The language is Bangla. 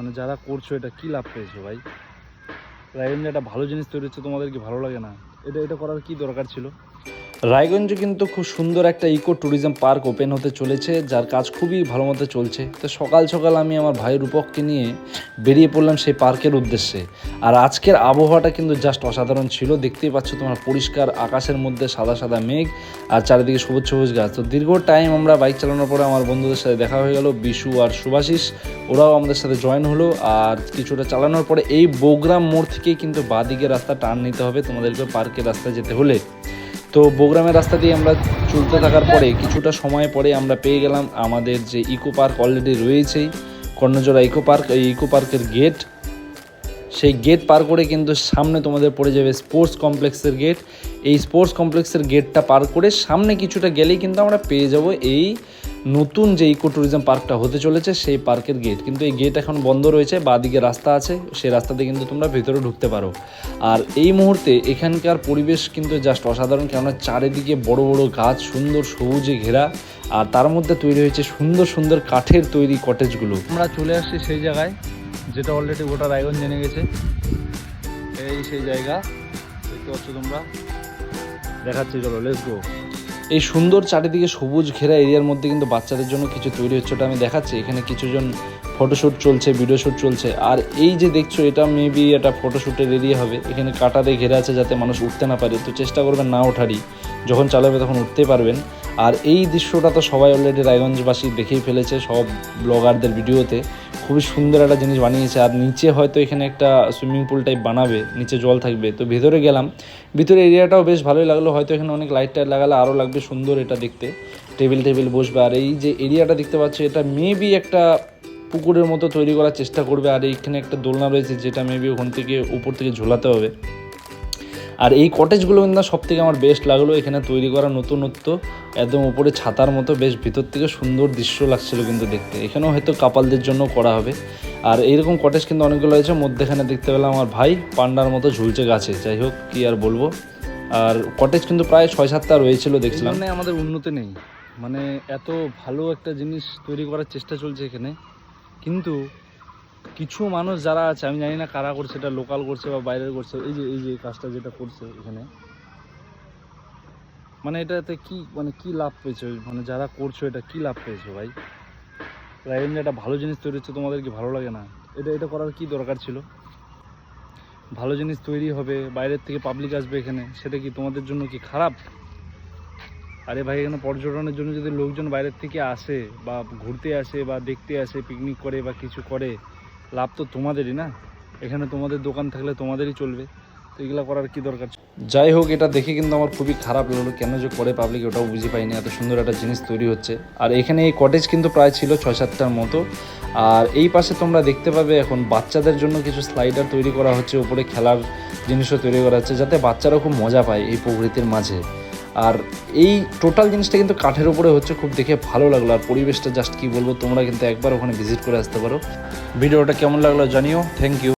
মানে যারা করছ, এটা কি লাভ পেয়েছ ভাই? রায়গঞ্জে একটা ভালো জিনিস তৈরি হচ্ছে তোমাদের কি ভালো লাগে না। এটা এটা করার কি দরকার ছিল? রায়গঞ্জে কিন্তু খুব সুন্দর একটা ইকো ট্যুরিজম পার্ক ওপেন হতে চলেছে, যার কাজ খুবই ভালো মতো চলছে। তো সকাল সকাল আমি আমার ভাই রূপককে নিয়ে বেরিয়ে পড়লাম সেই পার্কের উদ্দেশ্যে। আর আজকের আবহাওয়াটা কিন্তু জাস্ট অসাধারণ ছিল। দেখতেই পাচ্ছ তোমার পরিষ্কার আকাশের মধ্যে সাদা সাদা মেঘ আর চারিদিকে সবুজ সবুজ গাছ। তো দীর্ঘ টাইম আমরা বাইক চালানোর পরে আমার বন্ধুদের সাথে দেখা হয়ে গেল বিশু আর সুভাষিস ওরাও আমাদের সাথে জয়েন হলো। আর কিছুটা চালানোর পরে এই বোগ্রাম মোড় থেকেই কিন্তু বাদিকে রাস্তা টার্ন নিতে হবে তোমাদেরকে পার্কের রাস্তায় যেতে হলে। তো বোগ্রামের রাস্তা দিয়ে আমরা চলতে থাকার পরে, কিছুটা সময় পরে আমরা পেয়ে গেলাম আমাদের যে ইকো পার্ক অলরেডি রয়েছেই, কর্ণজোড়া ইকো পার্ক, এই ইকো পার্কের গেট। সেই গেট পার করে কিন্তু সামনে তোমাদের পড়ে যাবে স্পোর্টস কমপ্লেক্সের গেট। এই স্পোর্টস কমপ্লেক্সের গেটটা পার করে সামনে কিছুটা গেলেই কিন্তু আমরা পেয়ে যাব এই নতুন যে ইকো ট্যুরিজম পার্কটা হতে চলেছে, সেই পার্কের গেট কিন্তু এই গেট এখন বন্ধ রয়েছে, বাদিকে রাস্তা আছে, সেই রাস্তাতে কিন্তু তোমরা ভেতরে ঢুকতে পারো। আর এই মুহূর্তে এখানকার পরিবেশ কিন্তু জাস্ট অসাধারণ, কেননা চারিদিকে বড় বড় গাছ, সুন্দর সবুজে ঘেরা, আর তার মধ্যে তৈরি হয়েছে সুন্দর সুন্দর কাঠের তৈরি কটেজগুলো আমরা চলে আসছি সেই জায়গায়, যেটা অলরেডি গোটা রায়গঞ্জ জেনে গেছে। এই সেই জায়গা, দেখতে পাচ্ছ তোমরা। দেখাচ্ছি, চলো লেটস গো এই সুন্দর চারিদিকে সবুজ ঘেরা এরিয়ার মধ্যে কিন্তু বাচ্চাদের জন্য কিছু তৈরি হচ্ছে, ওটা আমি দেখাচ্ছি। এখানে কিছুজন ফটোশ্যুট চলছে ভিডিও শ্যুট চলছে। আর এই যে দেখছ, এটা মেবি এটা ফটোশ্যুটের এরিয়া হবে। এখানে কাটা দিয়ে ঘেরা আছে যাতে মানুষ উঠতে না পারে। তো চেষ্টা করবেন না ওঠারই। যখন চালাবে তখন উঠতে পারবেন। আর এই দৃশ্যটা তো সবাই অলরেডি রায়গঞ্জবাসী দেখেই ফেলেছে, সব ব্লগারদের ভিডিওতে খুবই সুন্দর একটা জিনিস বানিয়েছে। আর নিচে হয়তো এখানে একটা সুইমিং পুল টাইপ বানাবে, নিচে জল থাকবে। তো ভেতরে গেলাম, ভিতরে এরিয়াটাও বেশ ভালোই লাগল। হয়তো এখানে অনেক লাইট টাইট লাগালে আরও লাগবে সুন্দর এটা দেখতে। টেবিল টেবিল বসবে। আর এই যে এরিয়াটা দেখতে পাচ্ছ, এটা মেবি একটা পুকুরের মতো তৈরি করার চেষ্টা করবে। আর এইখানে একটা দোলনা রয়েছে, যেটা মেবি ওখান থেকে উপর থেকে ঝোলাতে হবে। আর এই কটেজগুলো কিন্তু সব থেকে আমার বেস্ট লাগল। এখানে তৈরি করা নতুনত্ব একদম উপরে ছাতার মতো, বেশ ভিতর থেকে সুন্দর দৃশ্য লাগছিল কিন্তু দেখতে। এখানেও হয়তো কাপালদের জন্য করা হবে। আর এইরকম কটেজ কিন্তু অনেকগুলো হয়েছে মধ্যেখানে দেখতে পেলাম আমার ভাই, পান্ডার মতো ঝুলছে গাছে। যাই হোক, কী আর বলব। আর কটেজ কিন্তু প্রায় ছয় সাতটা রয়েছিল দেখছিলাম। মানে আমাদের উন্নতি নেই। মানে এত ভালো একটা জিনিস তৈরি করার চেষ্টা চলছে এখানে। কিন্তু কিছু মানুষ যারা আছে, আমি জানি না কারা করছে, এটা লোকাল করছে বা বাইরের করছে, এই যে এই যে কাজটা যেটা করছে এখানে। মানে এটাতে কি মানে কি লাভ পেয়েছ? মানে যারা করছ, এটা কি লাভ পেয়েছ ভাই? রায়গঞ্জে একটা ভালো জিনিস তৈরি হচ্ছে, তোমাদের কি ভালো লাগে না? এটা এটা করার কি দরকার ছিল? ভালো জিনিস তৈরি হবে, বাইরের থেকে পাবলিক আসবে এখানে, সেটা কি তোমাদের জন্য কি খারাপ? আরে ভাই, এখানে পর্যটনের জন্য যদি লোকজন বাইরের থেকে আসে বা ঘুরতে আসে বা দেখতে আসে পিকনিক করে বা কিছু করে লাভ তো তোমাদেরই না? এখানে তোমাদের দোকান থাকলে তোমাদেরই চলবে। তো এগুলো করার কি দরকার? যাই হোক, এটা দেখে কিন্তু আমার খুবই খারাপ লাগল, কেন যে করে পাবলিক ওটাও বুঝে পাইনি, এত সুন্দর একটা জিনিস তৈরি হচ্ছে। আর এখানে এই কটেজ কিন্তু প্রায় ছিল ছয় সাতটার মতো। আর এই পাশে তোমরা দেখতে পাবে এখন বাচ্চাদের জন্য কিছু স্লাইডার তৈরি করা হচ্ছে, উপরে খেলার জিনিসও তৈরি করা হচ্ছে, যাতে বাচ্চারা খুব মজা পায় এই প্রকৃতির মাঝে। আর এই টোটাল জিনিসটা কিন্তু কাঠের উপরে হচ্ছে খুব দেখে ভালো লাগল। আর পরিবেশটা জাস্ট কি বলব, তোমরা কিন্তু একবার ওখানে ভিজিট করে আসতে পারো। ভিডিওটা কেমন লাগল জানিও। Thank you